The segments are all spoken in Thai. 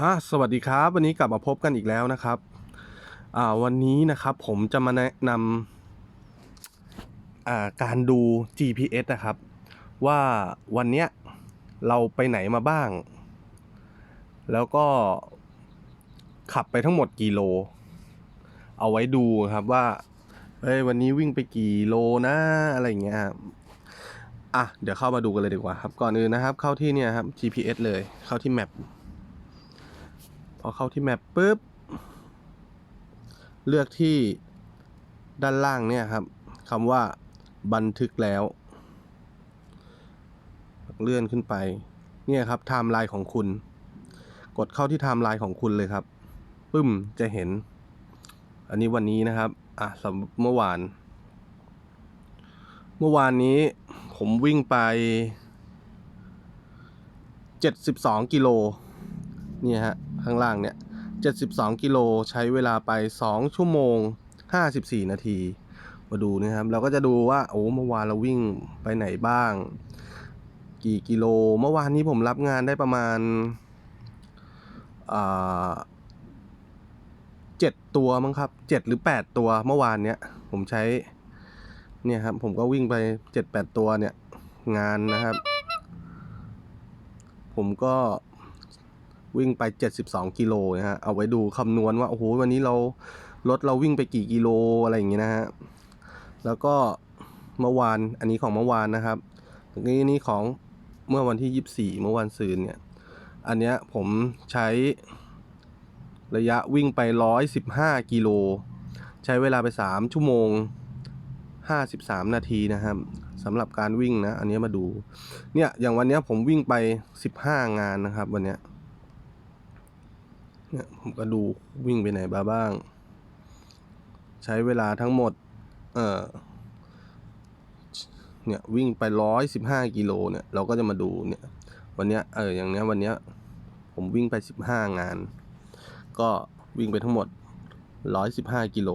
อ่าสวัสดีครับ วันนี้กลับมาพบกันอีกแล้วนะครับอ่าวันนี้นะครับผมจะมาแนะนำอ่าการดู GPS นะครับ ว่าวันเนี้ยเราไปไหนมาบ้าง แล้วก็ขับไปทั้งหมดกี่โล เอาไว้ดูครับว่าเอ้ยวันนี้วิ่งไปกี่โลนะอะไรอย่างเงี้ยครับอะเดี๋ยวเข้ามาดูกันเลยดีกว่าครับ ก่อนอื่นนะครับ เข้าที่เนี่ยครับ GPS เลยเข้าที่แมป อเข้าที่แมปปุ๊บ เลือกที่ด้านล่างเนี่ยครับคำว่าบันทึกแล้ว เลื่อนขึ้นไป เนี่ยครับไทม์ไลน์ของคุณ กดเข้าที่ไทม์ไลน์ของคุณเลยครับปึ้มจะเห็น อันนี้วันนี้นะครับ อะสำเมื่อวาน เมื่อวานนี้ผมวิ่งไป 72 กิโล เนี่ยฮะ ข้างล่างเนี่ย 72 กิโลใช้เวลาไป 2 ชั่วโมง 54 นาที มาดูนะครับเราก็จะดูว่าโอ้เมื่อวานเราวิ่งไปไหนบ้าง กี่กิโลเมื่อวานนี้ผมรับงานได้ประมาณเจ็ดตัวมั้งครับเจ็ดหรือแปดตัวเมื่อวานเนี้ยผมใช้เนี่ยครับผมก็วิ่งไปเจ็ดแปดตัวเนี่ยงานนะครับ ผมก็ วิ่งไป 72 กิโลนะฮะเอาไว้ดูคำนวณว่าโอ้โหวันนี้เรารถเราวิ่งไปกี่กิโลอะไรอย่างงี้นะฮะแล้วก็เมื่อวานอันนี้ของเมื่อวานนะครับนี่นี่ของเมื่อวันที่ 24 เมื่อวันซืนเนี่ยอันเนี้ยผมใช้ระยะวิ่งไป 115 กิโล ใช้เวลาไป 3 ชั่วโมง 53 นาทีนะครับสำหรับการวิ่งนะ อันนี้มาดู เนี่ย อย่างวันเนี้ยผมวิ่งไป 15 งานนะครับ วันเนี้ย เนี่ยผมก็ดูวิ่งไปไหนมาบ้าง ใช้เวลาทั้งหมด เอ่อ เนี่ยวิ่งไปร้อยสิบห้ากิโลเนี่ยเราก็จะมาดูเนี่ย วันเนี้ยเอออย่างเนี้ยวันเนี้ยผมวิ่งไปสิบห้างาน ก็วิ่งไปทั้งหมดร้อยสิบห้ากิโล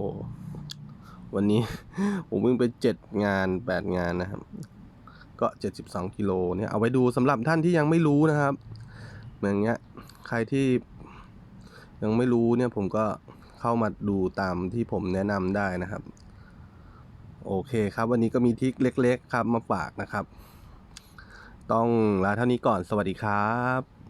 วันนี้ ผมวิ่งไปเจ็ดงานแปดงานนะครับ ก็เจ็ดสิบสองกิโลเนี่ยเอาไว้ดูสำหรับท่านที่ยังไม่รู้นะครับอย่างเงี้ยใครที่ ยังไม่รู้เนี่ยผมก็เข้ามาดูตามที่ผมแนะนำได้นะครับ โอเคครับ วันนี้ก็มีทิคเล็ก ๆ ครับมาฝากนะครับ ต้องลาเท่านี้ก่อนสวัสดีครับ